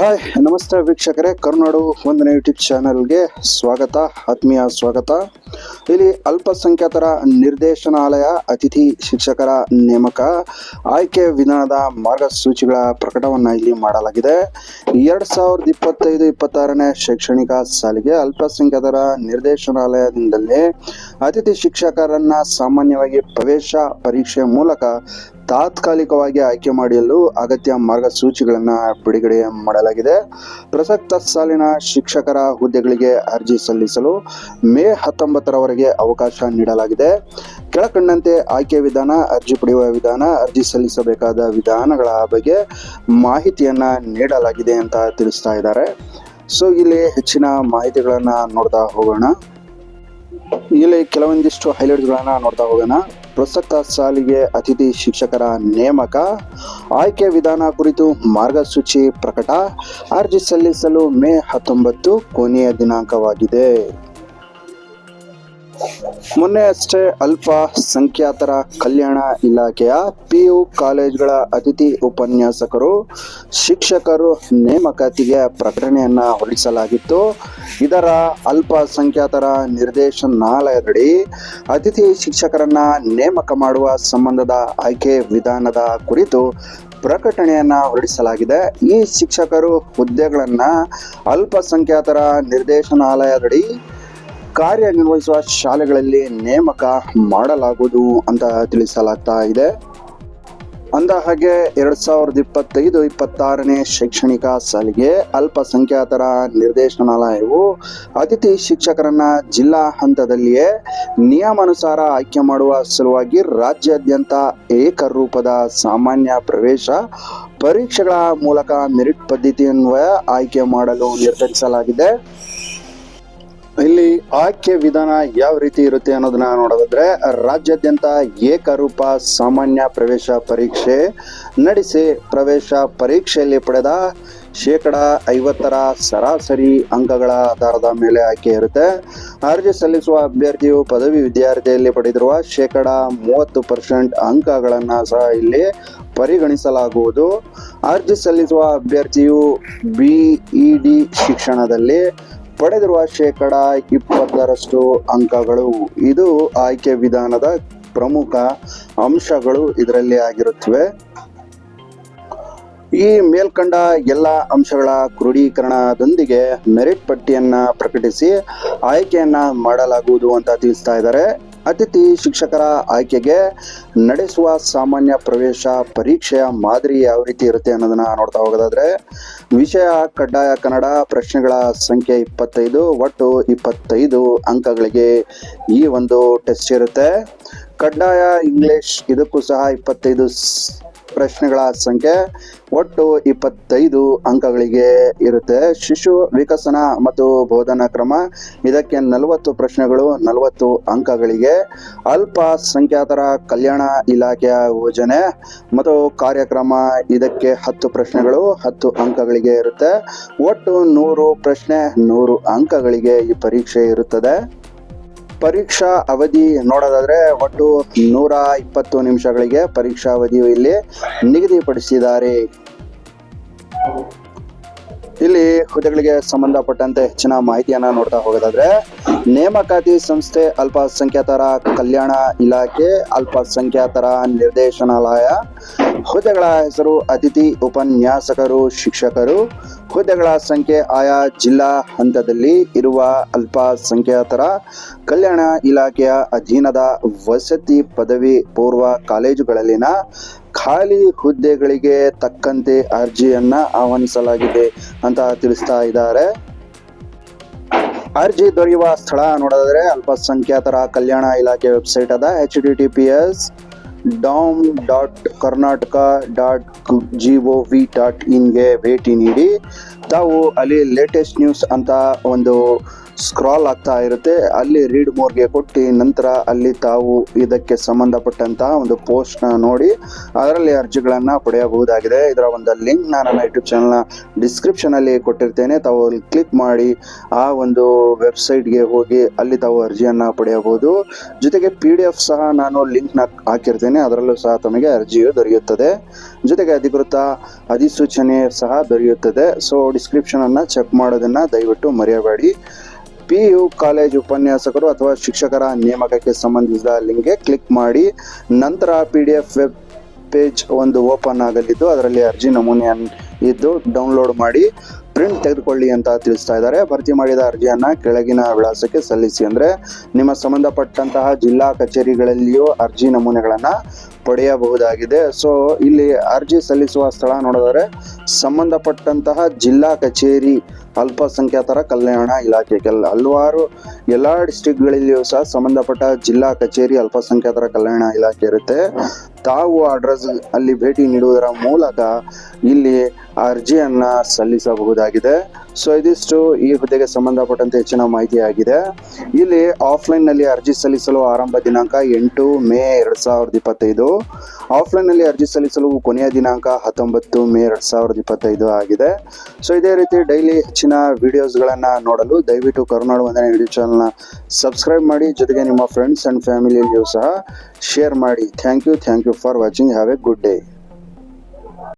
Hi ನಮಸ್ತೆ ವೀಕ್ಷಕರೇ. ಕರುನಾಡು ಒಂದನೇ ಯೂಟ್ಯೂಬ್ ಚಾನಲ್ಗೆ ಸ್ವಾಗತ, ಆತ್ಮೀಯ ಸ್ವಾಗತ. ಇಲ್ಲಿ ಅಲ್ಪಸಂಖ್ಯಾತರ ನಿರ್ದೇಶನಾಲಯ, ಅತಿಥಿ ಶಿಕ್ಷಕರ ನೇಮಕ, ಆಯ್ಕೆ ವಿಧಾನದ ಮಾರ್ಗಸೂಚಿಗಳ ಪ್ರಕಟವನ್ನು ಇಲ್ಲಿ ಮಾಡಲಾಗಿದೆ. ಎರಡು ಸಾವಿರದ ಇಪ್ಪತ್ತೈದು, ಇಪ್ಪತ್ತಾರನೇ ಶೈಕ್ಷಣಿಕ ಸಾಲಿಗೆ ಅಲ್ಪಸಂಖ್ಯಾತರ ನಿರ್ದೇಶನಾಲಯದಿಂದಲೇ ಅತಿಥಿ ಶಿಕ್ಷಕರನ್ನ ಸಾಮಾನ್ಯವಾಗಿ ಪ್ರವೇಶ ಪರೀಕ್ಷೆ ಮೂಲಕ ತಾತ್ಕಾಲಿಕವಾಗಿ ಆಯ್ಕೆ ಮಾಡಲು ಅಗತ್ಯ ಮಾರ್ಗಸೂಚಿಗಳನ್ನು ಬಿಡುಗಡೆ ಮಾಡಲಾಗಿದೆ. ಪ್ರಸಕ್ತ ಸಾಲಿನ ಶಿಕ್ಷಕರ ಹುದ್ದೆಗಳಿಗೆ ಅರ್ಜಿ ಸಲ್ಲಿಸಲು ಮೇ ಹತ್ತೊಂಬತ್ತರವರೆಗೆ ಅವಕಾಶ ನೀಡಲಾಗಿದೆ. ಕೆಳಕಂಡಂತೆ ಆಯ್ಕೆ ವಿಧಾನ, ಅರ್ಜಿ ಪಡೆಯುವ ವಿಧಾನ, ಅರ್ಜಿ ಸಲ್ಲಿಸಬೇಕಾದ ವಿಧಾನಗಳ ಬಗ್ಗೆ ಮಾಹಿತಿಯನ್ನು ನೀಡಲಾಗಿದೆ ಅಂತ ತಿಳಿಸ್ತಾ ಇದ್ದಾರೆ. ಸೊ, ಇಲ್ಲಿ ಹೆಚ್ಚಿನ ಮಾಹಿತಿಗಳನ್ನು ನೋಡ್ತಾ ಹೋಗೋಣ. ಇಲ್ಲಿ ಕೆಲವೊಂದಿಷ್ಟು ಹೈಲೈಟ್ಗಳನ್ನು ನೋಡ್ತಾ ಹೋಗೋಣ. ಪ್ರಸಕ್ತ ಸಾಲಿಗೆ ಅತಿಥಿ ಶಿಕ್ಷಕರ ನೇಮಕ, ಆಯ್ಕೆ ವಿಧಾನ ಕುರಿತು ಮಾರ್ಗಸೂಚಿ ಪ್ರಕಟ, ಅರ್ಜಿ ಸಲ್ಲಿಸಲು ಮೇ ಹತ್ತೊಂಬತ್ತು ಕೊನೆಯ ದಿನಾಂಕವಾಗಿದೆ. ಮೊನ್ನೆ ಅಷ್ಟೇ ಅಲ್ಪ ಸಂಖ್ಯಾತರ ಕಲ್ಯಾಣ ಇಲಾಖೆಯ ಪಿಯು ಕಾಲೇಜ್ಗಳ ಅತಿಥಿ ಉಪನ್ಯಾಸಕರು, ಶಿಕ್ಷಕರು ನೇಮಕಾತಿಗೆ ಪ್ರಕಟಣೆಯನ್ನ ಹೊರಡಿಸಲಾಗಿತ್ತು. ಇದರ ಅಲ್ಪಸಂಖ್ಯಾತರ ನಿರ್ದೇಶನಾಲಯದಡಿ ಅತಿಥಿ ಶಿಕ್ಷಕರನ್ನ ನೇಮಕ ಮಾಡುವ ಸಂಬಂಧದ ಆಯ್ಕೆ ವಿಧಾನದ ಕುರಿತು ಪ್ರಕಟಣೆಯನ್ನ ಹೊರಡಿಸಲಾಗಿದೆ. ಈ ಶಿಕ್ಷಕರು ಹುದ್ದೆಗಳನ್ನ ಅಲ್ಪಸಂಖ್ಯಾತರ ನಿರ್ದೇಶನಾಲಯದಡಿ ಕಾರ್ಯನಿರ್ವಹಿಸುವ ಶಾಲೆಗಳಲ್ಲಿ ನೇಮಕ ಮಾಡಲಾಗುವುದು ಅಂತ ತಿಳಿಸಲಾಗ್ತಾ ಇದೆ. ಅಂದ ಹಾಗೆ ಎರಡ್ ಸಾವಿರದ ಇಪ್ಪತ್ತೈದು, ಇಪ್ಪತ್ತಾರನೇ ಶೈಕ್ಷಣಿಕ ಸಾಲಿಗೆ ಅಲ್ಪಸಂಖ್ಯಾತರ ನಿರ್ದೇಶನಾಲಯವು ಅತಿಥಿ ಶಿಕ್ಷಕರನ್ನ ಜಿಲ್ಲಾ ಹಂತದಲ್ಲಿಯೇ ನಿಯಮಾನುಸಾರ ಆಯ್ಕೆ ಮಾಡುವ ಸಲುವಾಗಿ ರಾಜ್ಯಾದ್ಯಂತ ಏಕರೂಪದ ಸಾಮಾನ್ಯ ಪ್ರವೇಶ ಪರೀಕ್ಷೆಗಳ ಮೂಲಕ ಮೆರಿಟ್ ಪದ್ಧತಿಯನ್ವಯ ಆಯ್ಕೆ ಮಾಡಲು ನಿರ್ಧರಿಸಲಾಗಿದೆ. ಇಲ್ಲಿ ಆಯ್ಕೆ ವಿಧಾನ ಯಾವ ರೀತಿ ಇರುತ್ತೆ ಅನ್ನೋದನ್ನ ನೋಡೋದಾದ್ರೆ, ರಾಜ್ಯಾದ್ಯಂತ ಏಕರೂಪ ಸಾಮಾನ್ಯ ಪ್ರವೇಶ ಪರೀಕ್ಷೆ ನಡೆಸಿ ಪ್ರವೇಶ ಪರೀಕ್ಷೆಯಲ್ಲಿ ಪಡೆದ ಶೇಕಡ ಐವತ್ತರ ಸರಾಸರಿ ಅಂಕಗಳ ಆಧಾರದ ಮೇಲೆ ಆಯ್ಕೆ ಇರುತ್ತೆ. ಅರ್ಜಿ ಸಲ್ಲಿಸುವ ಅಭ್ಯರ್ಥಿಯು ಪದವಿ ವಿದ್ಯಾರ್ಥಿಯಲ್ಲಿ ಪಡೆದಿರುವ ಶೇಕಡ ಮೂವತ್ತು ಪರ್ಸೆಂಟ್ ಅಂಕಗಳನ್ನು ಸಹ ಇಲ್ಲಿ ಪರಿಗಣಿಸಲಾಗುವುದು. ಅರ್ಜಿ ಸಲ್ಲಿಸುವ ಅಭ್ಯರ್ಥಿಯು ಬಿಇಡಿ ಶಿಕ್ಷಣದಲ್ಲಿ ಪಡೆದಿರುವ ಶೇಕಡ ಇಪ್ಪತ್ತರಷ್ಟು ಅಂಕಗಳು. ಇದು ಆಯ್ಕೆ ವಿಧಾನದ ಪ್ರಮುಖ ಅಂಶಗಳು ಇದರಲ್ಲಿ ಆಗಿರುತ್ತವೆ. ಈ ಮೇಲ್ಕಂಡ ಎಲ್ಲ ಅಂಶಗಳ ಕ್ರೋಢೀಕರಣದೊಂದಿಗೆ ಮೆರಿಟ್ ಪಟ್ಟಿಯನ್ನ ಪ್ರಕಟಿಸಿ ಆಯ್ಕೆಯನ್ನ ಮಾಡಲಾಗುವುದು ಅಂತ ತಿಳಿಸ್ತಾ ಇದ್ದಾರೆ. ಅತಿಥಿ ಶಿಕ್ಷಕರ ಆಯ್ಕೆಗೆ ನಡೆಸುವ ಸಾಮಾನ್ಯ ಪ್ರವೇಶ ಪರೀಕ್ಷೆಯ ಮಾದರಿ ಯಾವ ರೀತಿ ಇರುತ್ತೆ ಅನ್ನೋದನ್ನ ನೋಡ್ತಾ ಹೋಗೋದಾದ್ರೆ, ವಿಷಯ ಕಡ್ಡಾಯ ಕನ್ನಡ, ಪ್ರಶ್ನೆಗಳ ಸಂಖ್ಯೆ ಇಪ್ಪತ್ತೈದು, ಒಟ್ಟು ಇಪ್ಪತ್ತೈದು ಅಂಕಗಳಿಗೆ ಈ ಒಂದು ಟೆಸ್ಟ್ ಇರುತ್ತೆ. ಕಡ್ಡಾಯ ಇಂಗ್ಲಿಷ್ ಇದಕ್ಕೂ ಸಹ ಇಪ್ಪತ್ತೈದು ಪ್ರಶ್ನೆಗಳ ಸಂಖ್ಯೆ, ಒಟ್ಟು ಇಪ್ಪತ್ತೈದು ಅಂಕಗಳಿಗೆ ಇರುತ್ತೆ. ಶಿಶು ವಿಕಸನ ಮತ್ತು ಬೋಧನಾ ಕ್ರಮ, ಇದಕ್ಕೆ ನಲವತ್ತು ಪ್ರಶ್ನೆಗಳು, ನಲವತ್ತು ಅಂಕಗಳಿಗೆ. ಅಲ್ಪ ಸಂಖ್ಯಾತರ ಕಲ್ಯಾಣ ಇಲಾಖೆಯ ಯೋಜನೆ ಮತ್ತು ಕಾರ್ಯಕ್ರಮ, ಇದಕ್ಕೆ ಹತ್ತು ಪ್ರಶ್ನೆಗಳು, ಹತ್ತು ಅಂಕಗಳಿಗೆ ಇರುತ್ತೆ. ಒಟ್ಟು ನೂರು ಪ್ರಶ್ನೆ, ನೂರು ಅಂಕಗಳಿಗೆ ಈ ಪರೀಕ್ಷೆ ಇರುತ್ತದೆ. ಪರೀಕ್ಷಾ ಅವಧಿ ನೋಡೋದಾದ್ರೆ ಒಟ್ಟು ನೂರ ಇಪ್ಪತ್ತು ನಿಮಿಷಗಳಿಗೆ ಪರೀಕ್ಷಾ ಅವಧಿಯು ಇಲ್ಲಿ ನಿಗದಿಪಡಿಸಿದ್ದಾರೆ. ಇಲ್ಲಿ ಹುದ್ದೆಗಳಿಗೆ ಸಂಬಂಧಪಟ್ಟಂತೆ ಹೆಚ್ಚಿನ ಮಾಹಿತಿಯನ್ನ ನೋಡ್ತಾ ಹೋಗೋದಾದ್ರೆ, ನೇಮಕಾತಿ ಸಂಸ್ಥೆ ಅಲ್ಪಸಂಖ್ಯಾತರ ಕಲ್ಯಾಣ ಇಲಾಖೆ ಅಲ್ಪಸಂಖ್ಯಾತರ ನಿರ್ದೇಶನಾಲಯ ಹುದ್ದೆಗಳ ಹೆಸರು ಅತಿಥಿ ಉಪನ್ಯಾಸಕರು, ಶಿಕ್ಷಕರು. ಹುದ್ದೆಗಳ ಸಂಖ್ಯೆ ಆಯಾ ಜಿಲ್ಲಾ ಹಂತದಲ್ಲಿ ಇರುವ ಅಲ್ಪಸಂಖ್ಯಾತರ ಕಲ್ಯಾಣ ಇಲಾಖೆಯ ಅಧೀನದ ವಸತಿ ಪದವಿ ಪೂರ್ವ ಕಾಲೇಜುಗಳಲ್ಲಿನ ಖಾಲಿ ಹುದ್ದೆಗಳಿಗೆ ತಕ್ಕಂತೆ ಅರ್ಜಿಯನ್ನ ಆಹ್ವಾನಿಸಲಾಗಿದೆ ಅಂತ ತಿಳಿಸ್ತಾ ಇದ್ದಾರೆ. ಅರ್ಜಿ ದೊರೆಯುವ ಸ್ಥಳ ನೋಡಿದ್ರೆ ಅಲ್ಪಸಂಖ್ಯಾತರ ಕಲ್ಯಾಣ ಇಲಾಖೆ ವೆಬ್ಸೈಟ್ ಅದ H D T P S dam dot Karnataka dot G O V dot ಇನ್ಗೆ ಭೇಟಿ ನೀಡಿ ತಾವು ಅಲ್ಲಿ ಲೇಟೆಸ್ಟ್ ನ್ಯೂಸ್ ಅಂತ ಒಂದು ಸ್ಕ್ರಾಲ್ ಆಗ್ತಾ ಇರುತ್ತೆ. ಅಲ್ಲಿ ರೀಡ್ ಮೋರ್ಗೆ ಕೊಟ್ಟು ನಂತರ ಅಲ್ಲಿ ತಾವು ಇದಕ್ಕೆ ಸಂಬಂಧಪಟ್ಟಂತಹ ಒಂದು ಪೋಸ್ಟ್ನ ನೋಡಿ, ಅದರಲ್ಲಿ ಅರ್ಜಿಗಳನ್ನು ಪಡೆಯಬಹುದಾಗಿದೆ. ಇದರ ಒಂದು ಲಿಂಕ್ ನಾನು ನನ್ನ ಯೂಟ್ಯೂಬ್ ಚಾನಲ್ನ ಡಿಸ್ಕ್ರಿಪ್ಷನಲ್ಲಿ ಕೊಟ್ಟಿರ್ತೇನೆ. ತಾವು ಅಲ್ಲಿ ಕ್ಲಿಕ್ ಮಾಡಿ ಆ ಒಂದು ವೆಬ್ಸೈಟ್ಗೆ ಹೋಗಿ ಅಲ್ಲಿ ತಾವು ಅರ್ಜಿಯನ್ನು ಪಡೆಯಬಹುದು. ಜೊತೆಗೆ ಪಿ ಡಿ ಎಫ್ ಸಹ ನಾನು ಲಿಂಕ್ನ ಹಾಕಿರ್ತೇನೆ. ಅದರಲ್ಲೂ ಸಹ ತಮಗೆ ಅರ್ಜಿಯು ದೊರೆಯುತ್ತದೆ. ಜೊತೆಗೆ ಅಧಿಕೃತ ಅಧಿಸೂಚನೆ ಸಹ ದೊರೆಯುತ್ತದೆ. ಸೊ ಡಿಸ್ಕ್ರಿಪ್ಷನನ್ನು ಚೆಕ್ ಮಾಡೋದನ್ನು ದಯವಿಟ್ಟು ಮರೆಯಬೇಡಿ. ಪಿ ಯು ಕಾಲೇಜ್ ಉಪನ್ಯಾಸಕರು ಅಥವಾ ಶಿಕ್ಷಕರ ನೇಮಕಕ್ಕೆ ಸಂಬಂಧಿಸಿದ ಲಿಂಕ್ಗೆ ಕ್ಲಿಕ್ ಮಾಡಿ, ನಂತರ P D F web page ಒಂದು ಓಪನ್ ಆಗಲಿದ್ದು, ಅದರಲ್ಲಿ ಅರ್ಜಿ ನಮೂನೆ ಇದ್ದು ಡೌನ್ಲೋಡ್ ಮಾಡಿ ಪ್ರಿಂಟ್ ತೆಗೆದುಕೊಳ್ಳಿ ಅಂತ ತಿಳಿಸ್ತಾ ಇದ್ದಾರೆ. ಭರ್ತಿ ಮಾಡಿದ ಅರ್ಜಿಯನ್ನು ಕೆಳಗಿನ ವಿಳಾಸಕ್ಕೆ ಸಲ್ಲಿಸಿ ಅಂದರೆ, ನಿಮ್ಮ ಸಂಬಂಧಪಟ್ಟಂತಹ ಜಿಲ್ಲಾ ಕಚೇರಿಗಳಲ್ಲಿಯೂ ಅರ್ಜಿ ನಮೂನೆಗಳನ್ನ ಪಡೆಯಬಹುದಾಗಿದೆ. ಸೊ ಇಲ್ಲಿ ಅರ್ಜಿ ಸಲ್ಲಿಸುವ ಸ್ಥಳ ನೋಡಿದರೆ ಸಂಬಂಧಪಟ್ಟಂತಹ ಜಿಲ್ಲಾ ಕಚೇರಿ, ಅಲ್ಪಸಂಖ್ಯಾತರ ಕಲ್ಯಾಣ ಇಲಾಖೆ, ಕೆಲ ಹಲವಾರು ಎಲ್ಲ ಡಿಸ್ಟಿಕ್ಗಳಲ್ಲಿಯೂ ಸಹ ಸಂಬಂಧಪಟ್ಟ ಜಿಲ್ಲಾ ಕಚೇರಿ, ಅಲ್ಪಸಂಖ್ಯಾತರ ಕಲ್ಯಾಣ ಇಲಾಖೆ ಇರುತ್ತೆ. ತಾವು ಅಡ್ರೆಸ್ ಅಲ್ಲಿ ಭೇಟಿ ನೀಡುವುದರ ಮೂಲಕ ಇಲ್ಲಿ ಅರ್ಜಿಯನ್ನು ಸಲ್ಲಿಸಬಹುದಾಗಿದೆ. ಸೊ ಇದಿಷ್ಟು ಈ ಹುದ್ದೆಗೆ ಸಂಬಂಧಪಟ್ಟಂತೆ ಹೆಚ್ಚಿನ ಮಾಹಿತಿ ಆಗಿದೆ. ಇಲ್ಲಿ ಆಫ್ಲೈನ್ನಲ್ಲಿ ಅರ್ಜಿ ಸಲ್ಲಿಸಲು ಆರಂಭ ದಿನಾಂಕ ಎಂಟು ಮೇ ಎರಡ್ ಸಾವಿರದ ಇಪ್ಪತ್ತೈದು. ಆಫ್ಲೈನ್ನಲ್ಲಿ ಅರ್ಜಿ ಸಲ್ಲಿಸಲು ಕೊನೆಯ ದಿನಾಂಕ ಹತ್ತೊಂಬತ್ತು ಮೇ ಎರಡ್ ಸಾವಿರದ ಇಪ್ಪತ್ತೈದು ಆಗಿದೆ. ಸೊ ಇದೇ ರೀತಿ ಡೈಲಿ ಹೆಚ್ಚಿನ ವಿಡಿಯೋಸ್ಗಳನ್ನು ನೋಡಲು ದಯವಿಟ್ಟು ಕರುನಾಡು ವಂದನೆ ಯೂಟ್ಯೂಬ್ ಚಾನಲ್ನ ಸಬ್ಸ್ಕ್ರೈಬ್ ಮಾಡಿ, ಜೊತೆಗೆ ನಿಮ್ಮ ಫ್ರೆಂಡ್ಸ್ ಅಂಡ್ ಫ್ಯಾಮಿಲಿಯಲ್ಲಿಯೂ ಸಹ ಶೇರ್ ಮಾಡಿ. Thank you thank you for watching have a good day